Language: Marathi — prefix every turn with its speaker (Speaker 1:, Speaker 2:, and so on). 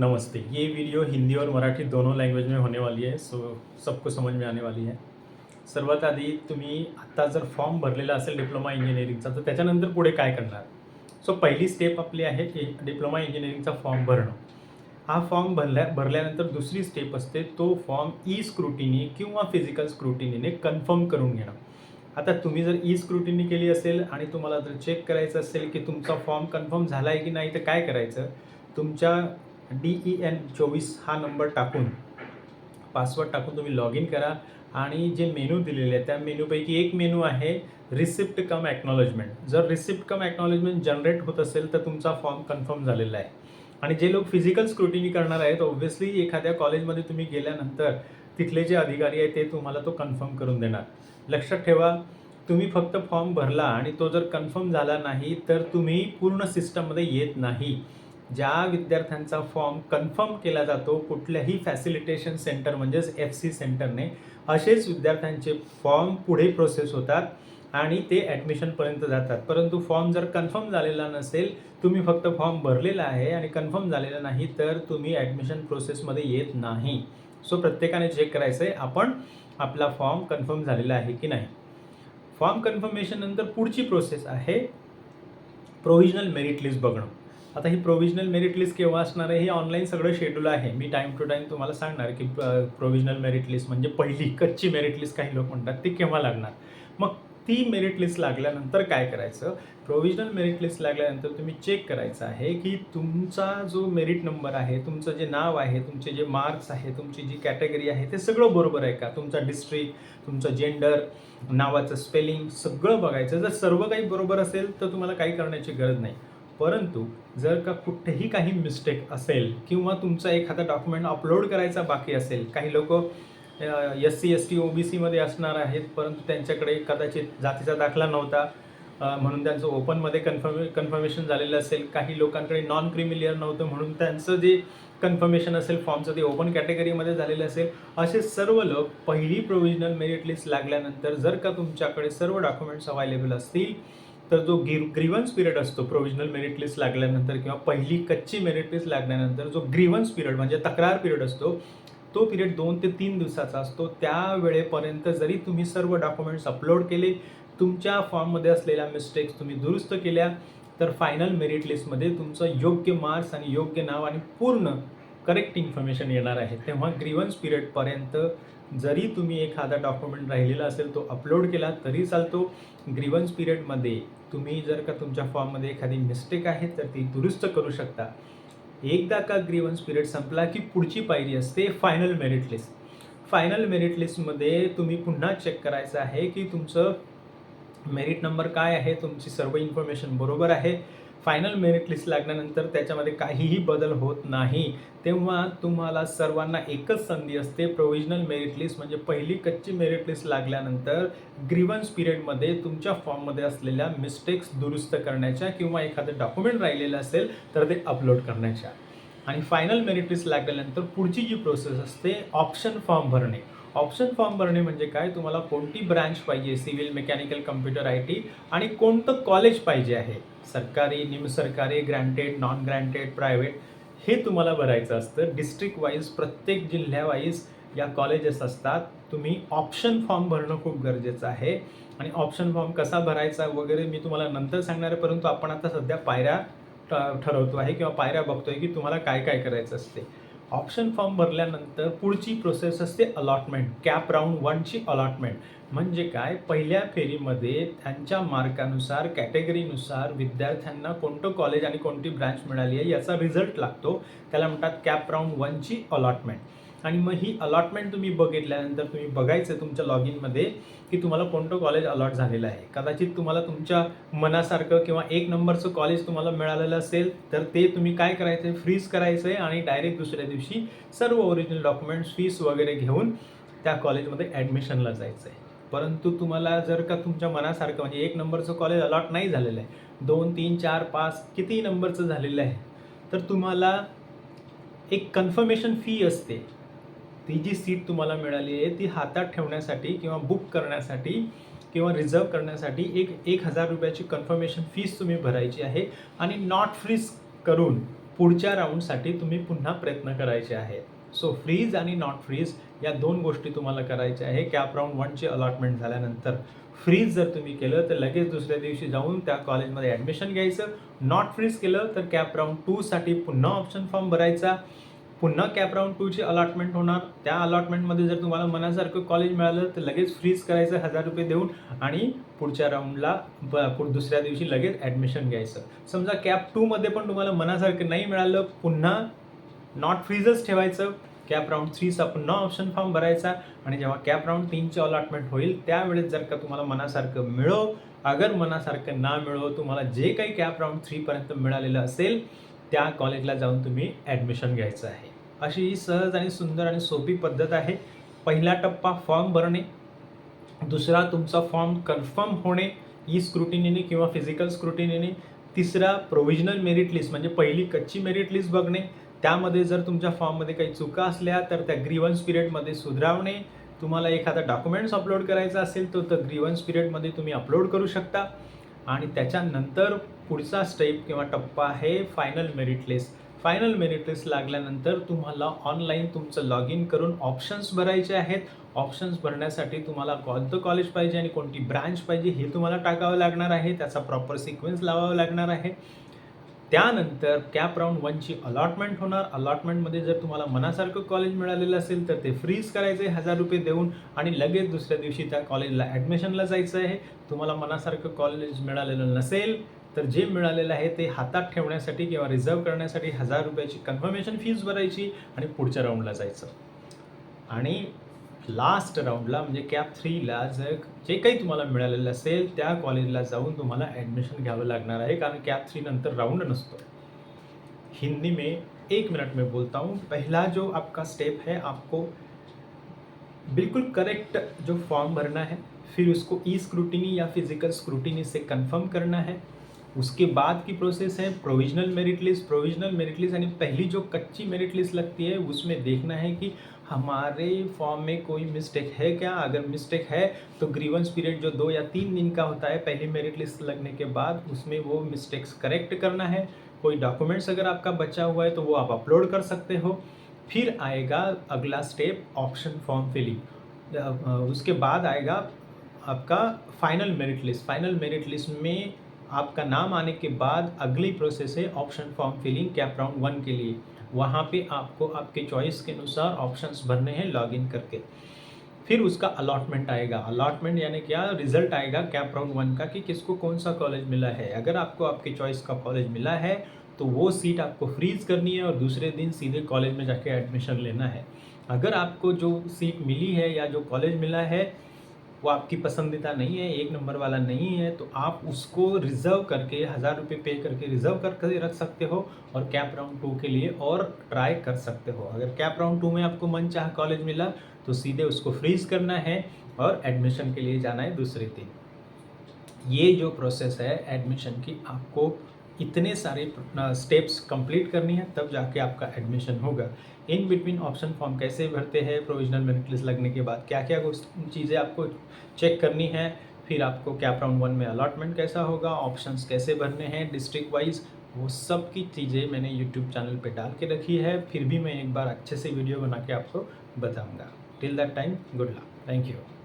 Speaker 1: नमस्ते। ये वीडियो हिंदी और मराठी दोनों लैंग्वेज में होने वाली है सो सबको समझ में आने वाली है। सर्वात आधी तुम्ही आत्ता जर फॉर्म भरलेला असेल डिप्लोमा इंजिनिअरिंगचा तर त्याच्यानंतर पुढे काय करणार? सो पहिली स्टेप आपली आहे की डिप्लोमा इंजिनिअरिंगचा फॉर्म भरणं. हा फॉर्म भरल्या भरल्यानंतर दुसरी स्टेप असते तो फॉर्म ई स्क्रुटिनी किंवा फिजिकल स्क्रुटिनीने कन्फर्म करून घेणं. आता तुम्ही जर ई स्क्रुटिनी केली असेल आणि तुम्हाला जर चेक करायचं असेल की तुमचा फॉर्म कन्फर्म झाला आहे की नाही तर काय करायचं? तुमच्या डी ई एन चोवीस हा नंबर टाकून पासवर्ड टाकून तुम्ही लॉग इन करा. आणि जे मेनू दिलेले आहे त्या मेनूपैकी एक मेनू आहे रिसिप्ट कम ॲक्नॉलेजमेंट जर रिसिप्ट कम ॲक्नॉलेजमेंट जनरेट होत असेल तर तुमचा फॉर्म कन्फर्म झालेला आहे. आणि जे लोक फिजिकल स्क्रुटिनी करणार आहेत ऑब्व्हियसली एखाद्या कॉलेजमध्ये तुम्ही गेल्यानंतर तिथले जे अधिकारी आहेत ते तुम्हाला तो कन्फर्म करून देणार. लक्षात ठेवा तुम्ही फक्त फॉर्म भरला आणि तो जर कन्फर्म झाला नाही तर तुम्ही पूर्ण सिस्टममध्ये येत नाही. ज्या विद्यार्थ्यांचा फॉर्म कन्फर्म केला जातो कुठल्याही फॅसिलिटेशन सेंटर म्हणजेच एफ सी सेंटरने असेच विद्यार्थ्यांचे फॉर्म पुढे प्रोसेस होतात आणि ते ॲडमिशनपर्यंत जातात. परंतु फॉर्म जर कन्फर्म झालेला नसेल तुम्ही फक्त फॉर्म भरलेला आहे आणि कन्फर्म झालेला नाही तर तुम्ही ॲडमिशन प्रोसेसमध्ये येत नाही. सो प्रत्येकाने चेक करायचं आहे आपण आपला फॉर्म कन्फर्म झालेला आहे की नाही. फॉर्म कन्फर्मेशन नंतर पुढची प्रोसेस आहे प्रोव्हिजनल मेरिट लिस्ट बघणं. आता ही प्रोव्हिजनल मेरिट लिस्ट केव्हा असणार आहे? हे ऑनलाईन सगळं शेड्यूल आहे. मी टाईम टू टाईम तुम्हाला सांगणार की प्रोव्हिजनल मेरिट लिस्ट म्हणजे पहिली कच्ची मेरिट लिस्ट काही लोक म्हणतात ती केव्हा लागणार? मग ती मेरिट लिस्ट लागल्यानंतर काय करायचं? प्रोव्हिजनल मेरिट लिस्ट लागल्यानंतर तुम्ही चेक करायचं आहे की तुमचा जो मेरिट नंबर आहे तुमचं जे नाव आहे तुमचे जे मार्क्स आहे तुमची जी कॅटेगरी आहे ते सगळं बरोबर आहे का? तुमचा डिस्ट्रिक्ट तुमचं जेंडर नावाचं स्पेलिंग सगळं बघायचं. जर सर्व काही बरोबर असेल तर तुम्हाला काही करण्याची गरज नाही. परंतु जर का कुठेही काही मिस्टेक असेल किंवा तुमचा एखादा डॉक्युमेंट अपलोड करायचा बाकी असेल काही लोक S C S T O B सीमध्ये असणार आहेत परंतु त्यांच्याकडे कदाचित जातीचा दाखला नव्हता म्हणून त्यांचं ओपनमध्ये कन्फर्मे कन्फर्मेशन झालेलं असेल. काही लोकांकडे नॉन क्रिमिलियर नव्हतं म्हणून त्यांचं जे कन्फर्मेशन असेल फॉर्मचं ते ओपन कॅटेगरीमध्ये झालेलं असेल. असे सर्व लोक पहिली प्रोव्हिजनल मेरिट लिस्ट लागल्यानंतर जर का तुमच्याकडे सर्व डॉक्युमेंट्स अवेलेबल असतील तर जो गिर ग्रीवन्स पिरियड असतो प्रोव्हिजनल मेरिट लिस्ट लागल्यानंतर किंवा पहिली कच्ची मेरिट लिस्ट लागल्यानंतर जो ग्रीवन्स पिरियड म्हणजे तक्रार पिरियड असतो तो पिरियड दोन ते तीन दिवसाचा असतो. त्यावेळेपर्यंत जरी तुम्ही सर्व डॉक्युमेंट्स अपलोड केले तुमच्या फॉर्ममध्ये असलेल्या मिस्टेक्स तुम्ही दुरुस्त केल्या तर फायनल मेरिट लिस्टमध्ये तुमचं योग्य मार्क्स आणि योग्य नाव आणि पूर्ण करेक्ट इन्फॉर्मेशन येणार आहे. तेव्हा ग्रीवन्स पिरियडपर्यंत जरी तुम्ही एखादा डॉक्युमेंट राहिलेला असेल तो अपलोड केला तरी चालतो. ग्रीवन्स पिरियडमध्ये तुम्ही जर का तुमच्या फॉर्ममध्ये एखादी मिस्टेक आहे तर ती दुरुस्त करू शकता. एकदा का ग्रीवन्स पिरियड संपला की पुढची पायरी असते final merit list final merit लिस्टमध्ये तुम्ही पुन्हा चेक करायचं आहे की तुमचं मेरिट नंबर काय आहे तुमची सर्व इन्फॉर्मेशन बरोबर आहे. फायनल मेरिट लिस्ट लागल्यानंतर त्याच्यामध्ये काहीही बदल होत नाही. तेव्हा तुम्हाला सर्वांना एकच संधी असते प्रोव्हिजनल मेरिट लिस्ट म्हणजे पहिली कच्ची मेरिट लिस्ट लागल्यानंतर ग्रीवन्स पिरियडमध्ये तुमच्या फॉर्ममध्ये असलेल्या मिस्टेक्स दुरुस्त करण्याच्या किंवा एखादं डॉक्युमेंट राहिलेलं असेल तर ते अपलोड करण्याच्या. आणि फायनल मेरिट लिस्ट लागल्यानंतर पुढची जी प्रोसेस असते ऑप्शन फॉर्म भरणे. ऑप्शन फॉर्म भरणे म्हणजे काय? तुम्हाला कोणती ब्रँच पाहिजे? Civil mechanical computer I T आणि कोणतं कॉलेज पाहिजे आहे? सरकारी निमसरकारी ग्रँटेड नॉन ग्रँटेड प्रायव्हेट हे तुम्हाला भरायचं असतं. डिस्ट्रिक्ट वाईज प्रत्येक जिल्ह्यावाईज या कॉलेजेस असतात. तुम्ही ऑप्शन फॉर्म भरणं खूप गरजेचं आहे. आणि ऑप्शन फॉर्म कसा भरायचा वगैरे मी तुम्हाला नंतर सांगणार आहे परंतु आपण आता सध्या पायऱ्या ठ- ठरवतो आहे किंवा पायऱ्या बघतोय की तुम्हाला काय काय करायचं असते. ऑप्शन फॉर्म भरल्यानंतर पुढची प्रोसेस असते अलॉटमेंट कॅप राऊंड वनची अलॉटमेंट म्हणजे काय? पहिल्या फेरीमध्ये त्यांच्या मार्कानुसार कॅटेगरीनुसार विद्यार्थ्यांना कोणतं कॉलेज आणि कोणती ब्रँच मिळाली आहे याचा रिझल्ट लागतो. त्याला म्हणतात कॅप राऊंड वनची अलॉटमेंट आणि मग ही अलॉटमेंट तुम्ही बघितल्यानंतर तुम्ही बघायचं तुमच्या लॉग इनमध्ये की तुम्हाला कोणतं कॉलेज अलॉट झालेलं आहे. कदाचित तुम्हाला तुमच्या मनासारखं किंवा एक नंबरचं कॉलेज तुम्हाला मिळालेलं असेल तर ते तुम्ही काय करायचं आहे फ्रीज करायचं आहे आणि डायरेक्ट दुसऱ्या दिवशी सर्व ओरिजिनल डॉक्युमेंट्स फीस वगैरे घेऊन त्या कॉलेजमध्ये ॲडमिशनला जायचं आहे परंतु तुम्हाला जर का तुमच्या मनासारखं म्हणजे एक नंबरचं कॉलेज अलॉट नाही झालेलं आहे दोन तीन चार पाच किती नंबरचं झालेलं आहे तर तुम्हाला एक कन्फर्मेशन फी असते. ती जी सीट तुम्हाला मिळाली आहे ती हातात ठेवण्यासाठी किंवा बुक करण्यासाठी किंवा रिझर्व करण्यासाठी एक एक हजार रुपयाची कन्फर्मेशन फीस तुम्ही भरायची आहे आणि नॉट फ्रीज करून पुढच्या राऊंडसाठी तुम्ही पुन्हा प्रयत्न करायचे आहे. सो फ्रीज आणि नॉट फ्रीज या दोन गोष्टी तुम्हाला करायच्या आहे. कॅप राऊंड वनची अलॉटमेंट झाल्यानंतर फ्रीज जर तुम्ही केलं तर लगेच दुसऱ्या दिवशी जाऊन त्या कॉलेजमध्ये ॲडमिशन घ्यायचं. नॉट फ्रीज केलं तर कॅप राऊंड टूसाठी पुन्हा ऑप्शन फॉर्म भरायचा. पुन्हा कॅप राऊंड टूची अलॉटमेंट होणार. त्या अलॉटमेंटमध्ये जर तुम्हाला मनासारखं कॉलेज मिळालं तर लगेच फ्रीज करायचं हजार रुपये देऊन आणि पुढच्या राऊंडला ब पुढ दुसऱ्या दिवशी लगेच ॲडमिशन घ्यायचं. समजा कॅप टूमध्ये पण तुम्हाला मनासारखं नाही मिळालं पुन्हा नॉट फ्रीजच ठेवायचं. कॅप राऊंड थ्रीचा पुन्हा ऑप्शन फॉर्म भरायचा आणि जेव्हा कॅप राऊंड तीनची अलॉटमेंट होईल त्यावेळेस जर का तुम्हाला मनासारखं मिळो अगर मनासारखं ना मिळो तुम्हाला जे काही कॅप राऊंड थ्रीपर्यंत मिळालेलं असेल त्या कॉलेजला जाऊन तुम्ही ॲडमिशन घ्यायचं आहे. अशी ही सहज आणि सुंदर आणि सोपी पद्धत आहे. पहिला टप्पा फॉर्म भरणे दुसरा तुमचा फॉर्म कन्फर्म होणे ई स्क्रुटिनीने किंवा फिजिकल स्क्रुटिनीने तिसरा प्रोव्हिजनल मेरिट लिस्ट म्हणजे पहिली कच्ची मेरिट लिस्ट बघणे. त्यामध्ये जर तुमच्या फॉर्ममध्ये काही चुका असल्या तर त्या ग्रीवन्स पिरियडमध्ये सुधारवणे तुम्हाला एखादा डॉक्युमेंट्स अपलोड करायचा असेल तर तर ग्रीवन्स पिरियडमध्ये तुम्ही अपलोड करू शकता. आणि त्याच्यानंतर पुढचा स्टेप किंवा टप्पा आहे final merit list final merit list लागल्यानंतर तुम्हाला ऑनलाईन तुमचं लॉग इन करून ऑप्शन्स भरायचे आहेत. ऑप्शन्स भरण्यासाठी तुम्हाला कोणतं कॉलेज पाहिजे आणि कोणती ब्रांच पाहिजे हे तुम्हाला टाकावं लागणार आहे. त्याचा प्रॉपर सिक्वेन्स लावावा लागणार आहे. त्यानंतर कॅप राऊंड वनची अलॉटमेंट होणार. अलॉटमेंटमध्ये जर तुम्हाला मनासारखं कॉलेज मिळालेलं असेल तर ते फ्रीज करायचं आहे हजार रुपये देऊन आणि लगेच दुसऱ्या दिवशी त्या कॉलेजला ॲडमिशनला जायचं आहे. तुम्हाला मनासारखं कॉलेज मिळालेलं नसेल तर जे मिळालेलं आहे ते हातात ठेवण्यासाठी किंवा रिझर्व करण्यासाठी हजार रुपयाची कन्फर्मेशन फीज भरायची आणि पुढच्या राऊंडला जायचं. आणि लास्ट राऊंडला म्हणजे कॅप थ्रीला जर जे काही तुम्हाला मिळालेलं असेल त्या कॉलेजला जाऊन तुम्हाला ॲडमिशन घ्यावं लागणार आहे कारण कॅप थ्री नंतर राऊंड नसतो. हिंदी में एक मिनट में बोलता हूँ पहला जो आपका स्टेप है आपको बिल्कुल करेक्ट जो फॉर्म भरना है फिर उसको ई स्क्रूटिनी या फिजिकल स्क्रूटिनी से कंफर्म करना है उसके बाद की प्रोसेस है provisional merit list provisional merit list यानी पहली जो कच्ची मेरिट लिस्ट लगती है, उसमें देखना है कि हमारे फॉर्म में कोई मिस्टेक है क्या? अगर मिस्टेक है तो ग्रीवेंस पीरियड जो दो या तीन दिन का होता है, पहली मेरिट लिस्ट लगने के बाद उसमें वो मिस्टेक्स करेक्ट करना है। कोई डॉक्यूमेंट्स अगर आपका बचा हुआ है तो वो आप अपलोड कर सकते हो। फिर आएगा अगला स्टेप ऑप्शन फॉर्म फिलिंग उसके बाद आएगा आपका final merit list final merit list में आपका नाम आने के बाद अगली प्रोसेस है option form filling CAP round one के लिए। वहाँ पे आपको आपके चॉइस के अनुसार ऑप्शंस भरने हैं लॉगिन करके। फिर उसका अलॉटमेंट आएगा। अलॉटमेंट यानी क्या? रिज़ल्ट आएगा कैप राउंड वन का कि किसको कौन सा कॉलेज मिला है। अगर आपको आपके चॉइस का कॉलेज मिला है तो वो सीट आपको फ्रीज करनी है और दूसरे दिन सीधे कॉलेज में जाके एडमिशन लेना है। अगर आपको जो सीट मिली है या जो कॉलेज मिला है वो आपकी पसंदीदा नहीं है, एक नंबर वाला नहीं है तो आप उसको रिज़र्व करके, हज़ार रुपये पे करके रिज़र्व करके रख सकते हो और कैप राउंड टू के लिए और ट्राई कर सकते हो। अगर कैप राउंड टू में आपको मन चाह कॉलेज मिला तो सीधे उसको फ्रीज करना है और एडमिशन के लिए जाना है दूसरे दिन ये जो प्रोसेस है एडमिशन की आपको इतने सारे स्टेप्स कंप्लीट करनी है, तब जाके आपका एडमिशन होगा। इन बिटवीन ऑप्शन फॉर्म कैसे भरते हैं प्रोविजनल मेरिट लिस्ट लगने के बाद क्या क्या चीज़ें आपको चेक करनी है, फिर आपको कैप राउंड वन में अलॉटमेंट कैसा होगा ऑप्शंस कैसे भरने हैं डिस्ट्रिक्ट वाइज वो सब की चीज़ें मैंने यूट्यूब चैनल पे डाल के रखी है, फिर भी मैं एक बार अच्छे से वीडियो बना के आपको बताऊँगा। Till that time good luck thank you